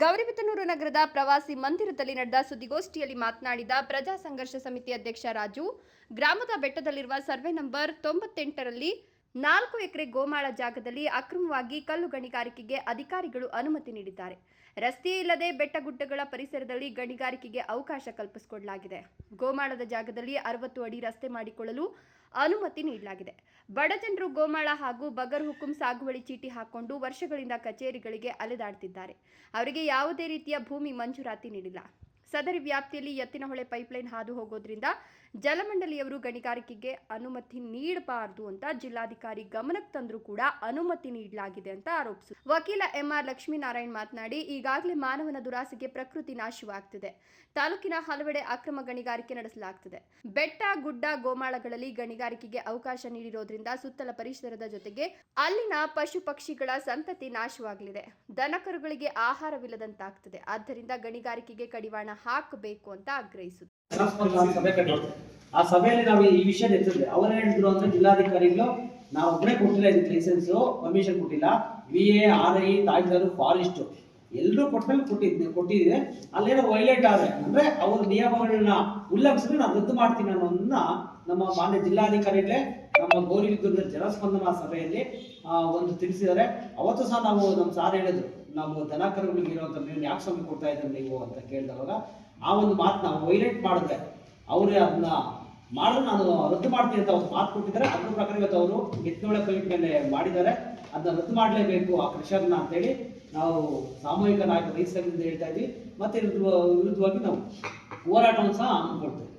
ಗೌರಿಬಿದನೂರು ನಗರದ ಪ್ರವಾಸಿ ಮಂದಿರದಲ್ಲಿ ನಡೆದ ಸುದ್ದಿಗೋಷ್ಠಿಯಲ್ಲಿ ಮಾತನಾಡಿದ ಪ್ರಜಾ ಸಂಘರ್ಷ ಸಮಿತಿ ಅಧ್ಯಕ್ಷ ರಾಜು, ಗ್ರಾಮದ ಬೆಟ್ಟದಲ್ಲಿರುವ ಸರ್ವೆ ನಂಬರ್ ತೊಂಬತ್ತೆಂಟರಲ್ಲಿ ನಾಲ್ಕು ಎಕರೆ ಗೋಮಾಳ ಜಾಗದಲ್ಲಿ ಅಕ್ರಮವಾಗಿ ಕಲ್ಲು ಗಣಿಗಾರಿಕೆಗೆ ಅಧಿಕಾರಿಗಳು ಅನುಮತಿ ನೀಡಿದ್ದಾರೆ. ರಸ್ತೆ ಇಲ್ಲದೆ ಬೆಟ್ಟಗುಡ್ಡಗಳ ಪರಿಸರದಲ್ಲಿ ಗಣಿಗಾರಿಕೆಗೆ ಅವಕಾಶ ಕಲ್ಪಿಸಿಕೊಡಲಾಗಿದೆ. ಗೋಮಾಳದ ಜಾಗದಲ್ಲಿ ಅರವತ್ತು ಅಡಿ ರಸ್ತೆ ಮಾಡಿಕೊಳ್ಳಲು ಅನುಮತಿ ನೀಡಲಾಗಿದೆ. ಬಡ ಜನರು ಗೋಮಾಳ ಹಾಗೂ ಬಗರ್ ಹುಕುಂ ಸಾಗುವಳಿ ಚೀಟಿ ಹಾಕೊಂಡು ವರ್ಷಗಳಿಂದ ಕಚೇರಿಗಳಿಗೆ ಅಲೆದಾಡ್ತಿದ್ದಾರೆ. ಅವರಿಗೆ ಯಾವುದೇ ರೀತಿಯ ಭೂಮಿ ಮಂಜೂರಾತಿ ನೀಡಿಲ್ಲ. ಸದರಿ ವ್ಯಾಪ್ತಿಯಲ್ಲಿ ಎತ್ತಿನಹೊಳೆ ಪೈಪ್ಲೈನ್ ಹಾದು ಹೋಗೋದ್ರಿಂದ ಜಲಮಂಡಳಿಯವರು ಗಣಿಗಾರಿಕೆಗೆ ಅನುಮತಿ ನೀಡಬಾರದು ಅಂತ ಜಿಲ್ಲಾಧಿಕಾರಿ ಗಮನಕ್ಕೆ ತಂದರೂ ಕೂಡ ಅನುಮತಿ ನೀಡಲಾಗಿದೆ ಅಂತ ಆರೋಪಿಸಿದರು ವಕೀಲ ಎಂಆರ್ ಲಕ್ಷ್ಮೀನಾರಾಯಣ್ ಮಾತನಾಡಿ, ಈಗಾಗಲೇ ಮಾನವನ ದುರಾಸೆಗೆ ಪ್ರಕೃತಿ ನಾಶವಾಗ್ತಿದೆ. ತಾಲೂಕಿನ ಹಲವೆಡೆ ಅಕ್ರಮ ಗಣಿಗಾರಿಕೆ ನಡೆಸಲಾಗ್ತಿದೆ. ಬೆಟ್ಟ, ಗುಡ್ಡ, ಗೋಮಾಳಗಳಲ್ಲಿ ಗಣಿಗಾರಿಕೆಗೆ ಅವಕಾಶ ನೀಡಿರೋದ್ರಿಂದ ಸುತ್ತಲ ಪರಿಸರದ ಜೊತೆಗೆ ಅಲ್ಲಿನ ಪಶು ಪಕ್ಷಿಗಳ ಸಂತತಿ ನಾಶವಾಗಲಿದೆ. ದನಕರುಗಳಿಗೆ ಆಹಾರವಿಲ್ಲದಂತಾಗ್ತದೆ. ಆದ್ದರಿಂದ ಗಣಿಗಾರಿಕೆಗೆ ಕಡಿವಾಣ ಹಾಕಬೇಕು ಅಂತ ಆಗ್ರಹಿಸುತ್ತೆ. ಜನಸ್ಪಂದನ ಆ ಸಭೆಯಲ್ಲಿ ನಾವು ಈ ವಿಷಯ ಎತ್ತಿದ್ವಿ ಅವ್ರು ಹೇಳಿದ್ರು ಅಂದ್ರೆ ಜಿಲ್ಲಾಧಿಕಾರಿಗಳು ನಾವು ಒಬ್ಬರೇ ಕೊಟ್ಟಿಲ್ಲ ಇದಕ್ಕೆ ಲೈಸೆನ್ಸ್ ಪರ್ಮಿಷನ್ ಕೊಟ್ಟಿಲ್ಲ. V A R I tahsildar forest ಎಲ್ಲರೂ ಕೊಟ್ಟಮೇಲೆ ಕೊಟ್ಟಿದ್ದೆ ಕೊಟ್ಟಿದ್ದೆ ಅಲ್ಲೇನೋ ವೈಲೇಟ್ ಆದ್ರೆ ಅಂದ್ರೆ ಅವ್ರ ನಿಯಮಗಳನ್ನ ಉಲ್ಲಂಘಿಸಿದ್ರೆ ನಾನು ರದ್ದು ಮಾಡ್ತೀನಿ ಅನ್ನೋದನ್ನ ನಮ್ಮ ಮಾನ್ಯ ಜಿಲ್ಲಾಧಿಕಾರಿಗಳೇ ನಮ್ಮ ಗೌರಿ ಜನಸ್ಪಂದನ ಸಭೆಯಲ್ಲಿ ಆ, ಒಂದು ತಿಳಿಸಿದ್ದಾರೆ. ಅವತ್ತು ಸಹ ನಾವು ನಮ್ಮ ಸಾರ್ ಹೇಳಿದ್ರು. ನಾವು ದನ ಕರುಗಳಿಗೆ ಇರುವಂತ ನೀವು ಯಾಕೆ ಸಮಯ ಕೊಡ್ತಾ ಇದ್ದೀರಿ ನೀವು ಅಂತ ಕೇಳಿದವಾಗ ಆ ಒಂದು ಮಾತನ್ನ ವೈಲೇಟ್ ಮಾಡಿದ್ರೆ ಅವರೇ ಅದನ್ನ ಮಾಡಿದ್ರೆ ನಾನು ರದ್ದು ಮಾಡ್ತೀನಿ ಅಂತ ಅವ್ರು ಮಾತು ಕೊಟ್ಟಿದ್ದಾರೆ. ಅದ್ರ ಪ್ರಕಾರ ಇವತ್ತು ಅವರು ಎತ್ತಿನೊಳೆ ಪೈಪ್ ಮೇಲೆ ಮಾಡಿದ್ದಾರೆ. ಅದನ್ನ ರದ್ದು ಮಾಡಲೇಬೇಕು ಆ ಕೃಷರ್ನ ಅಂತೇಳಿ ನಾವು ಸಾಮೂಹಿಕ ನಾಯಕ ರೈತ ಸಂಘದಿಂದ ಹೇಳ್ತಾ ಇದ್ವಿ ಮತ್ತೆ ವಿರುದ್ಧವಾಗಿ ನಾವು ಹೋರಾಟವನ್ನು ಸಹ ಹಮ್ಮಿಕೊಳ್ತೇವೆ